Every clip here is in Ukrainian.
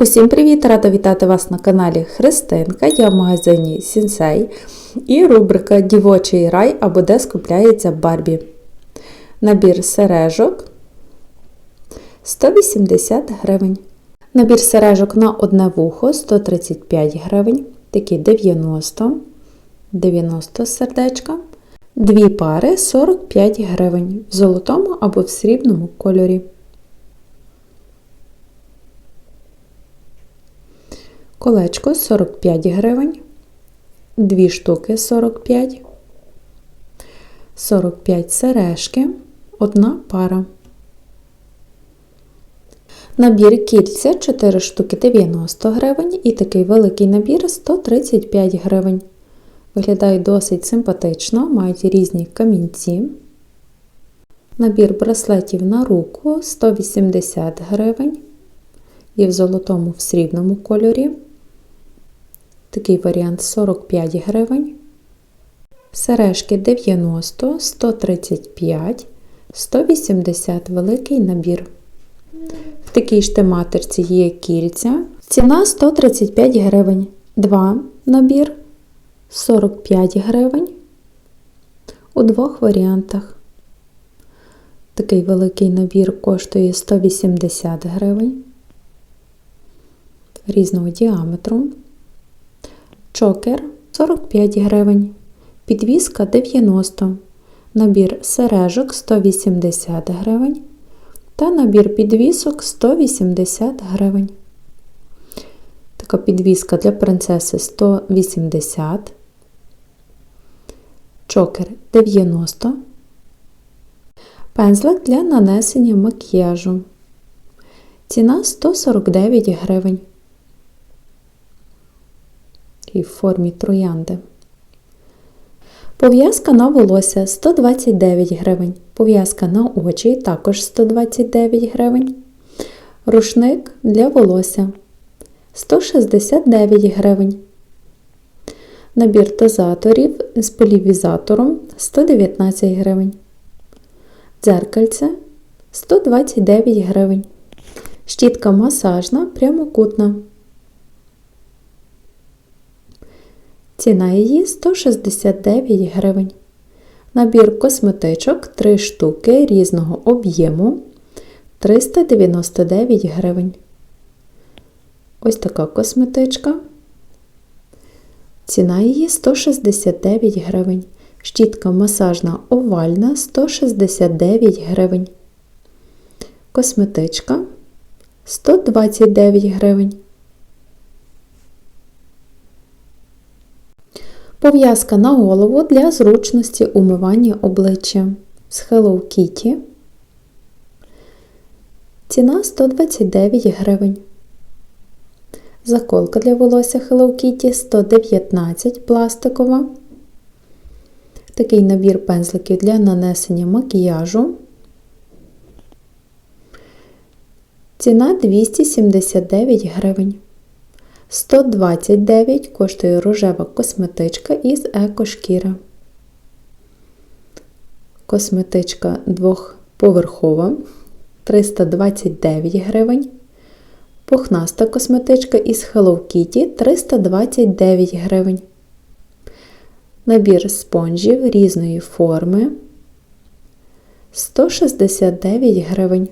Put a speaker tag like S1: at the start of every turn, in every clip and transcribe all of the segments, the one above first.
S1: Усім привіт! Рада вітати вас на каналі Христинка. Я в магазині Сінсей і рубрика Дівочий рай або де скупляється Барбі. Набір сережок 180 гривень. Набір сережок на одне вухо 135 гривень. Такі 90, 90 сердечка. Дві пари 45 гривень в золотому або в срібному кольорі. Колечко 45 гривень. Дві штуки 45. 45 сережки. Одна пара. Набір кільця 4 штуки 90 гривень і такий великий набір 135 гривень. Виглядають досить симпатично, мають різні камінці. Набір браслетів на руку 180 гривень. І в золотому в срібному кольорі. Такий варіант 45 гривень. Сережки 90, 135, 180 великий набір. В такій ж тематиці є кільця. Ціна 135 гривень. 2 набір 45 гривень. У двох варіантах. Такий великий набір коштує 180 гривень різного діаметру. Чокер 45 гривень. Підвіска 90 Набір сережок 180 гривень. Та набір підвісок 180 гривень. Така підвіска для принцеси 180. Чокер 90. Пензлик для нанесення макіяжу. Ціна 149 гривень і в формі троянди. Пов'язка на волосся 129 гривень. Пов'язка на очі також 129 гривень. Рушник для волосся 169 гривень. Набір дозаторів з полівізатором 119 гривень. Дзеркальце 129 гривень. Щітка масажна прямокутна Ціна її 169 гривень. Набір косметичок 3 штуки різного об'єму 399 гривень. Ось така косметичка. Ціна її 169 гривень. Щітка масажна овальна 169 гривень. Косметичка 129 гривень. Пов'язка на голову для зручності умивання обличчя з Hello Kitty. Ціна 129 гривень. Заколка для волосся Hello Kitty 119 пластикова. Такий набір пензликів для нанесення макіяжу. Ціна 279 гривень. 129 коштує рожева косметичка із екошкіра. Косметичка двохповерхова 329 гривень. Пухнаста косметичка із Hello Kitty 329 гривень. Набір спонжів різної форми 169 гривень.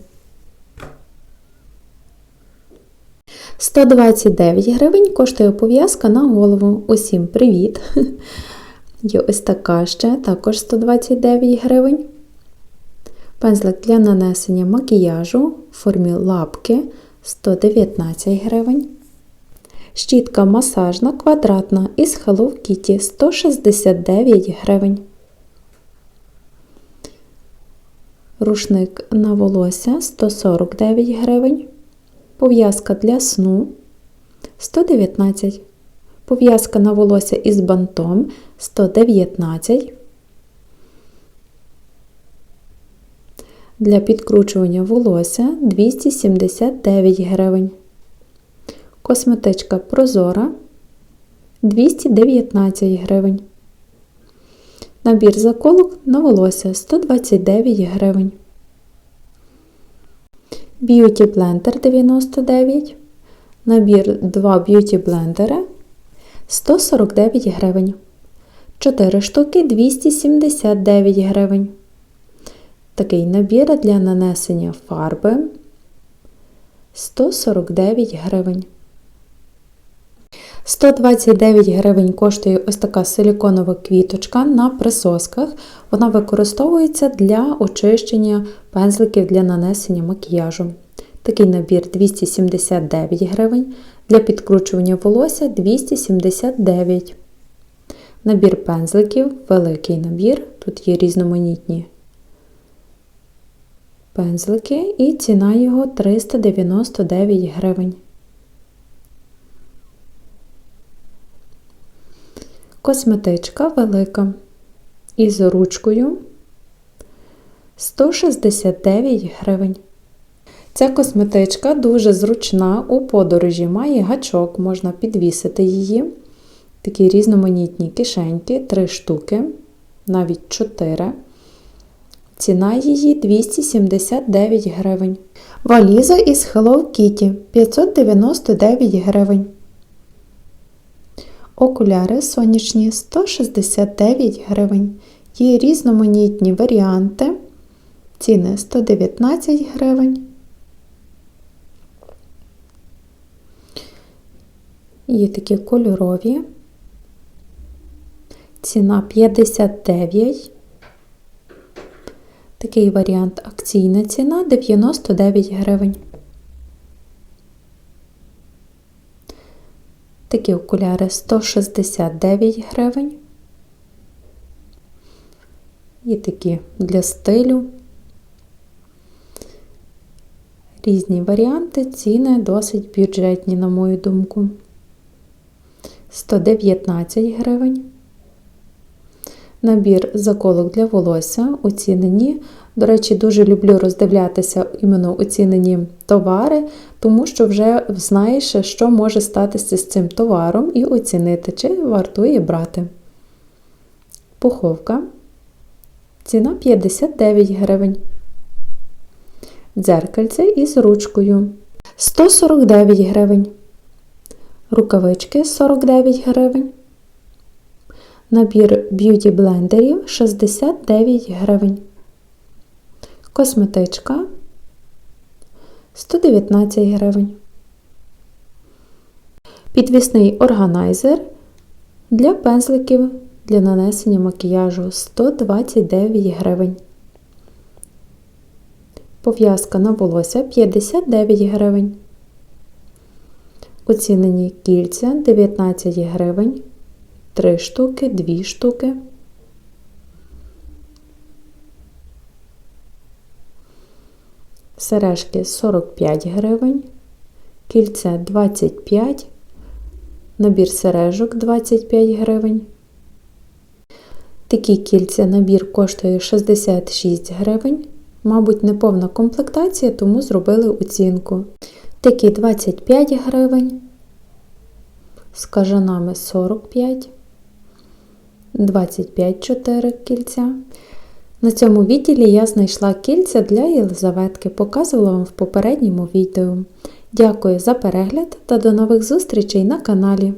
S1: 129 гривень коштує пов'язка на голову. Усім привіт! Є ось така ще, також 129 гривень. Пензлик для нанесення макіяжу в формі лапки 119 гривень. Щітка масажна квадратна із Hello Kitty 169 гривень. Рушник на волосся 149 гривень. Пов'язка для сну 119. Пов'язка на волосся із бантом 119. Для підкручування волосся 279 гривень. Косметичка прозора 219 гривень. Набір заколок на волосся 129 гривень. Beauty Blender 99, Набір 2 б'юті блендери 149 гривень. 4 штуки 279 гривень. Такий набір для нанесення фарби 149 гривень. 129 гривень коштує ось така силіконова квіточка на присосках. Вона використовується для очищення пензликів для нанесення макіяжу. Такий набір 279 гривень. Для підкручування волосся 279 Набір пензликів, великий набір. Тут є різноманітні пензлики і ціна його 399 гривень. Косметичка велика із ручкою 169 гривень. Ця косметичка дуже зручна у подорожі, має гачок, можна підвісити її. Такі різноманітні кишеньки, 3 штуки, навіть 4. Ціна її 279 гривень. Валіза із Hello Kitty 599 гривень. Окуляри сонячні 169 гривень. Є різноманітні варіанти. Ціни 119 гривень. Є такі кольорові. Ціна 59. Такий варіант акційна ціна 99 гривень. Такі окуляри 169 гривень. І такі для стилю. Різні варіанти, ціни досить бюджетні, на мою думку. 119 гривень. Набір заколок для волосся оцінені. До речі, дуже люблю роздивлятися іменно оцінені товари, тому що вже знаєш, що може статися з цим товаром, і оцінити, чи вартує брати. Пуховка. Ціна 59 гривень. Дзеркальце із ручкою 149 гривень. Рукавички 49 гривень. Набір б'юті блендерів 69 гривень. Косметичка 119 гривень. Підвісний органайзер для пензликів для нанесення макіяжу 129 гривень. Пов'язка на волосся 59 гривень. Оцінені кільця 19 гривень. 3 штуки, 2 штуки. Сережки 45 гривень, кільце 25, набір сережок 25 гривень. Такі кільця набір коштує 66 гривень. Мабуть, не повна комплектація, тому зробили оцінку. Такі 25 гривень, з кажанами 45 25 4 кільця. На цьому відділі я знайшла кільця для Єлизаветки, показувала вам в попередньому відео. Дякую за перегляд та до нових зустрічей на каналі!